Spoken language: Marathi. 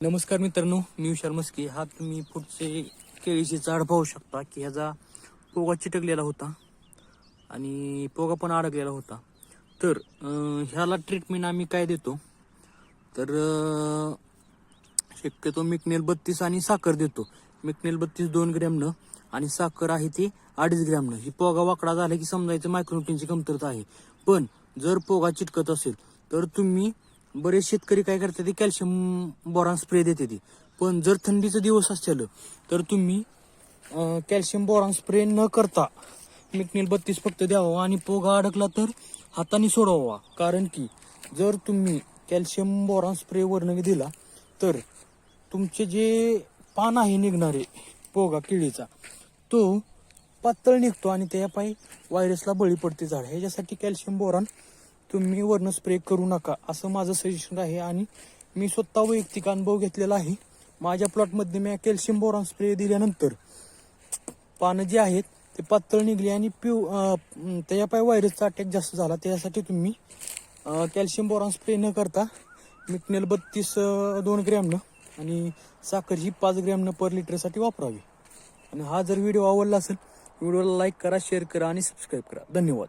नमस्कार मित्रांनो मी विशाल मस्के. हा तुम्ही पुढचे केळीचे झाड पाहू शकता की ह्याचा पोगा चिटकलेला होता आणि पोगा पण अडकलेला होता. तर ह्याला ट्रीटमेंट आम्ही काय देतो? तर शक्यतो मिकनेल बत्तीस आणि साखर देतो. मिकनेल बत्तीस दोन ग्रॅमनं आणि साखर आहे ती अडीच ग्रॅमनं ही पोगा वाकडा झाला की समजायचं मायक्रोटीनची कमतरता आहे. पण जर पोगा चिटकत असेल तर तुम्ही बरेच शेतकरी काय करतात ते कॅल्शियम बोरॉन स्प्रे देते ती. पण जर थंडीचं दिवस असेल तर तुम्ही कॅल्शियम बोरॉन स्प्रे न करता मिकनील बत्तीस फक्त द्यावा आणि पोगा अडकला तर हाताने सोडवावा. कारण की जर तुम्ही कॅल्शियम बोरॉन स्प्रे वर्ण दिला तर तुमचे जे पान आहे निघणारे पोगा किडीचा तो पातळ निघतो आणि त्यापायी व्हायरसला बळी पडते झाड. ह्याच्यासाठी कॅल्शियम बोरॉन तुम्ही वरनं स्प्रे करू नका असं माझं सजेशन आहे. आणि मी स्वतः वैयक्तिक अनुभव घेतलेला आहे. माझ्या प्लॉटमध्ये मी कॅल्शियम बोरॉन स्प्रे दिल्यानंतर पानं जे आहेत ते पातळ निघली आणि पिव त्याच्यापाय व्हायरसचा अटॅक जास्त झाला. त्यासाठी तुम्ही कॅल्शियम बोरॉन स्प्रे न करता मिटनेल बत्तीस दोन ग्रॅमनं आणि साखर ही पाच ग्रॅमनं पर लिटरसाठी वापरावी. आणि हा जर व्हिडिओ आवडला असेल व्हिडिओला लाईक करा शेअर करा आणि सबस्क्राईब करा. धन्यवाद.